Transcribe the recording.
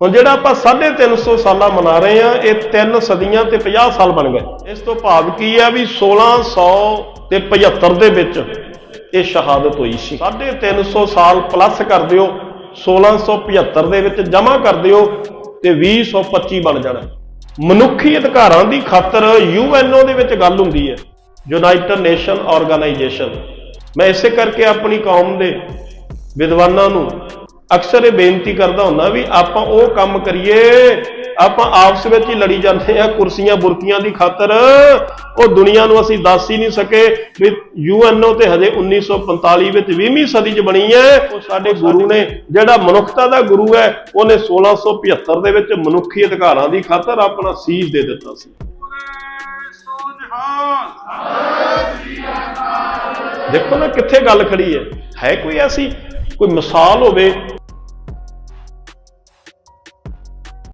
ਹੁਣ ਜਿਹੜਾ ਆਪਾਂ 350 ਸਾਲਾਂ ਮਨਾ ਰਹੇ ਆ ਇਹ ਤਿੰਨ ਸਦੀਆਂ ਤੇ 50 ਸਾਲ ਬਣ ਗਏ। ਇਸ ਤੋਂ ਭਾਵ ਕੀ ਹੈ ਵੀ 1600 ਤੇ 75 ਦੇ ਵਿੱਚ ਇਹ ਸ਼ਹਾਦਤ ਹੋਈ ਸੀ। 350 ਸਾਲ ਪਲੱਸ ਕਰ ਦਿਓ 1675 ਦੇ ਵਿੱਚ ਜਮ੍ਹਾਂ ਕਰ ਦਿਓ ਤੇ 2025 ਬਣ ਜਾਣਾ। ਮਨੁੱਖੀ ਅਧਿਕਾਰਾਂ ਦੀ ਖਾਤਰ ਯੂਐਨਓ ਦੇ ਵਿੱਚ ਗੱਲ ਹੁੰਦੀ ਹੈ ਯੂਨਾਈਟਿਡ ਨੇਸ਼ਨ ਆਰਗੇਨਾਈਜੇਸ਼ਨ ਮੈਂ ਇਸੇ ਕਰਕੇ ਆਪਣੀ ਕੌਮ ਦੇ ਵਿਦਵਾਨਾਂ ਨੂੰ ਅਕਸਰ ਇਹ ਬੇਨਤੀ ਕਰਦਾ ਹੁੰਦਾ ਵੀ ਆਪਾਂ ਉਹ ਕੰਮ ਕਰੀਏ ਆਪਾਂ ਆਪਸ ਵਿੱਚ ਹੀ ਲੜੀ ਜਾਂਦੇ ਆ ਕੁਰਸੀਆਂ ਬੁਰਕੀਆਂ ਦੀ ਖਾਤਰ। ਉਹ ਦੁਨੀਆ ਨੂੰ ਅਸੀਂ ਦੱਸ ਹੀ ਨਹੀਂ ਸਕੇ ਵੀ ਯੂਐਨਓ ਤੇ ਹਜੇ 1945 ਵਿੱਚ 20ਵੀਂ ਸਦੀ 'ਚ ਬਣੀ ਹੈ। ਉਹ ਸਾਡੇ ਗੁਰੂ ਨੇ ਜਿਹੜਾ ਮਨੁੱਖਤਾ ਦਾ ਗੁਰੂ ਹੈ ਉਹਨੇ 1675 ਦੇ ਵਿੱਚ ਮਨੁੱਖੀ ਅਧਿਕਾਰਾਂ ਦੀ ਖਾਤਰ ਆਪਣਾ ਸੀਸ ਦੇ ਦਿੱਤਾ ਸੀ। ਦੇਖੋ ਨਾ ਕਿੱਥੇ ਗੱਲ ਖੜੀ ਹੈ। ਹੈ ਕੋਈ ਐਸੀ ਕੋਈ ਮਿਸਾਲ ਹੋਵੇ